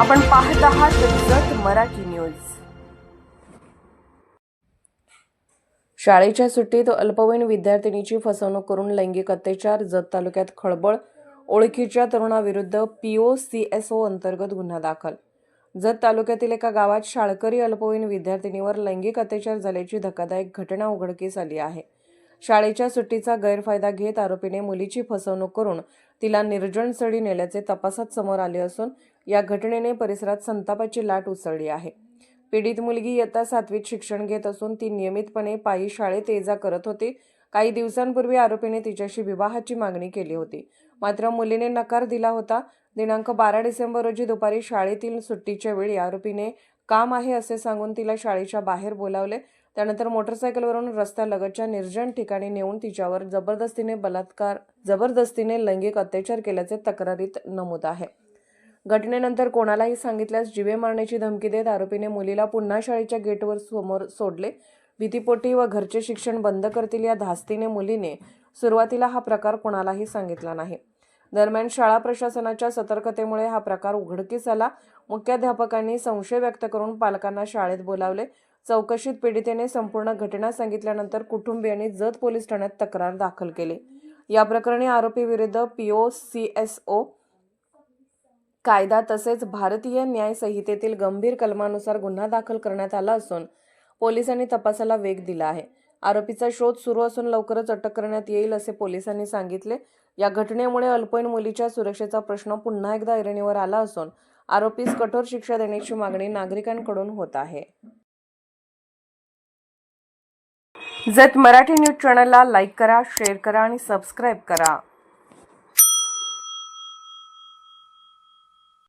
आपण पाहत आहात जत मराठी न्यूज. शाळेच्या सुट्टीत अल्पवयीन विद्यार्थिनीची फसवणूक करून लैंगिक अत्याचार जत तालुक्यात खळबळ ओळखीच्या तरुणाविरुद्ध पीओ सी एस ओ अंतर्गत गुन्हा दाखल. जत तालुक्यातील एका गावात शाळकरी अल्पवयीन विद्यार्थिनीवर लैंगिक अत्याचार झाल्याची धक्कादायक घटना उघडकीस आली आहे. शाळेच्या सुट्टीचा गैरफायदा घेत आरोपीने मुलीची फसवणूक करून तिला निर्जन स्थळी नेल्याचे तपासात समोर आले असून या घटनेने परिसरात संतापाची लाट उसळली आहे. पीडित मुलगी इयत्ता सातवीत शिक्षण घेत असून ती नियमितपणे पायी शाळेत ये जा करत होती. काही दिवसांपूर्वी आरोपीने तिच्याशी विवाहाची मागणी केली होती. मात्र मुलीने नकार दिला होता. दिनांक बारा डिसेंबर रोजी दुपारी शाळेतील सुट्टीच्या वेळी आरोपीने काम आहे असे सांगून तिला शाळेच्या बाहेर बोलावले. त्यानंतर मोटरसायकलवरून रस्त्यालगतच्या निर्जन ठिकाणी नेऊन तिच्यावर जबरदस्तीने बलात्कार जबरदस्तीने लैंगिक अत्याचार केल्याचे तक्रारीत नमूद आहे. घटनेनंतर कोणालाही सांगितल्यास जिवे मारण्याची धमकी देत आरोपीने मुलीला पुन्हा शाळेच्या गेटवर समोर सोडले. भीतीपोटी व घरचे शिक्षण बंद करतील या धास्तीने मुलीने सुरुवातीला हा प्रकार कोणालाही सांगितला नाही. दरम्यान शाळा प्रशासनाच्या सतर्कतेमुळे हा प्रकार उघडकीस आला. मुख्याध्यापकांनी संशय व्यक्त करून पालकांना शाळेत बोलावले. चौकशीत पीडितेने संपूर्ण घटना सांगितल्यानंतर कुटुंबियांनी जत पोलीस ठाण्यात तक्रार दाखल केली. या प्रकरणी आरोपी विरुद्ध पीओ सी एस ओ कायदा तसेच भारतीय न्यायसंहितेतील गंभीर कलमानुसार गुन्हा दाखल करण्यात आला असून पोलिसांनी तपासाला वेग दिला आहे. आरोपीचा शोध सुरू असून लवकरच अटक करण्यात येईल असे पोलिसांनी सांगितले. या घटनेमुळे अल्पवयीन मुलीच्या सुरक्षेचा प्रश्न पुन्हा एकदा ऐरणीवर आला असून आरोपीस कठोर शिक्षा देण्याची मागणी नागरिकांकडून होत आहे. जत मराठी न्यूज चॅनलला लाईक करा शेअर करा आणि सबस्क्राईब करा.